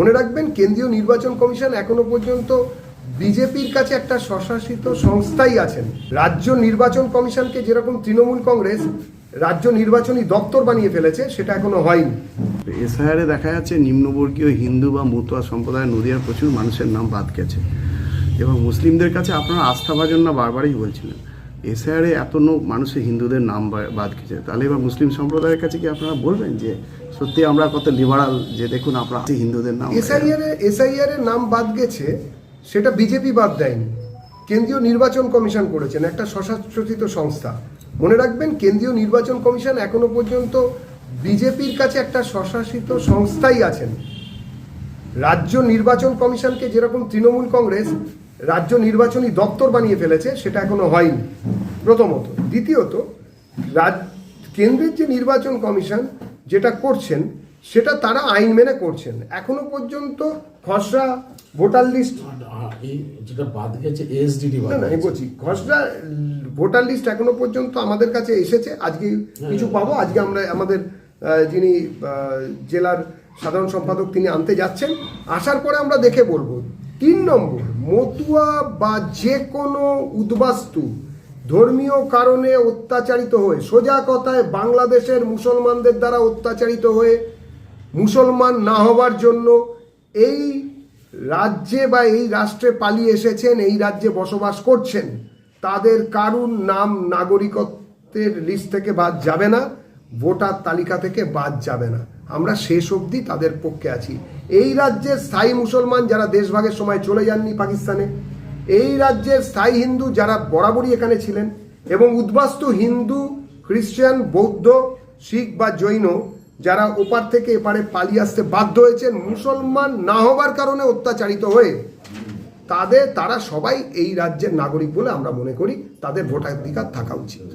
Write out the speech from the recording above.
মনে রাখবেন, কেন্দ্রীয় নির্বাচন কমিশন এখনও পর্যন্ত বিজেপির কাছে একটা স্বশাসিত সংস্থাই আছেন। রাজ্য নির্বাচন কমিশনকে যেরকম তৃণমূল কংগ্রেস রাজ্য নির্বাচনী দপ্তর বানিয়ে ফেলেছে, সেটা এখনও হয়নি। এসআইআরে দেখা যাচ্ছে নিম্নবর্গীয় হিন্দু বা মতুয়া সম্প্রদায়ের নদীয়ার প্রচুর মানুষের নাম বাদ গেছে। এবং মুসলিমদের কাছে আপনারা আস্থাভাজন না, বারবারই বলছিলেন। এসআইআরে এত নো- মানুষের হিন্দুদের নাম বাদ গেছে তাহলে এবার মুসলিম সম্প্রদায়ের কাছে কি আপনারা বলবেন যে সত্যি আমরা কত লিবারাল যে দেখুন আপনারা হিন্দুদের নাম? এসআইআর এসআইআর এর নাম বাদ গেছে, সেটা বিজেপি বাদ দেয়নি। কেন্দ্রীয় নির্বাচন কমিশন করেছেন, একটা স্বশাসিত সংস্থা। মনে রাখবেন, কেন্দ্রীয় নির্বাচন কমিশন এখনও পর্যন্ত বিজেপির কাছে একটা স্বশাসিত সংস্থাই আছেন। রাজ্য নির্বাচন কমিশনকে যেরকম তৃণমূল কংগ্রেস রাজ্য নির্বাচনী দপ্তর বানিয়ে ফেলেছে সেটা এখনও হয়নি। প্রথমত। দ্বিতীয়ত রাজ কেন্দ্রের যে নির্বাচন কমিশন যেটা করছেন সেটা তারা আইন মেনে করছেন। এখনও পর্যন্ত খসড়া ভোটার লিস্ট যেটা বাদ গেছে এসডিডি না বলছি খসড়া ভোটার লিস্ট এখনও পর্যন্ত আমাদের কাছে এসেছে। আজকে কিছু পাবো। আজকে আমরা আমাদের যিনি জেলার সাধারণ সম্পাদক তিনি আনতে যাচ্ছেন। আসার পরে আমরা দেখে বলব। তিন নম্বর মতুয়া বা যে কোনো উদ্বাস্তু ধর্মীয় কারণে অত্যাচারিত হয়ে, সোজা কথায় বাংলাদেশের মুসলমানদের দ্বারা অত্যাচারিত হয়ে মুসলমান না হওয়ার জন্য এই রাজ্যে বা এই রাষ্ট্রে পালিয়ে এসেছেন, এই রাজ্যে বসবাস করছেন, তাদের কারুর নাম নাগরিকত্বের লিস্ট থেকে বাদ যাবে না। ভোটার তালিকা থেকে বাদ যাবে না। আমরা শেষ অবধি তাদের পক্ষে আছি। এই রাজ্যের স্থায়ী মুসলমান যারা দেশভাগের সময় চলে যাননি পাকিস্তানে, এই রাজ্যের স্থায়ী হিন্দু যারা বরাবরই এখানে ছিলেন এবং উদ্বাস্তু হিন্দু, খ্রিস্টান, বৌদ্ধ, শিখ বা জৈন যারা ওপার থেকে এপারে পালিয়ে আসতে বাধ্য হয়েছেন মুসলমান না হবার কারণে অত্যাচারিত হয়ে, তাদের, তারা সবাই এই রাজ্যের নাগরিক বলে আমরা মনে করি, তাদের ভোটাধিকার থাকা উচিত।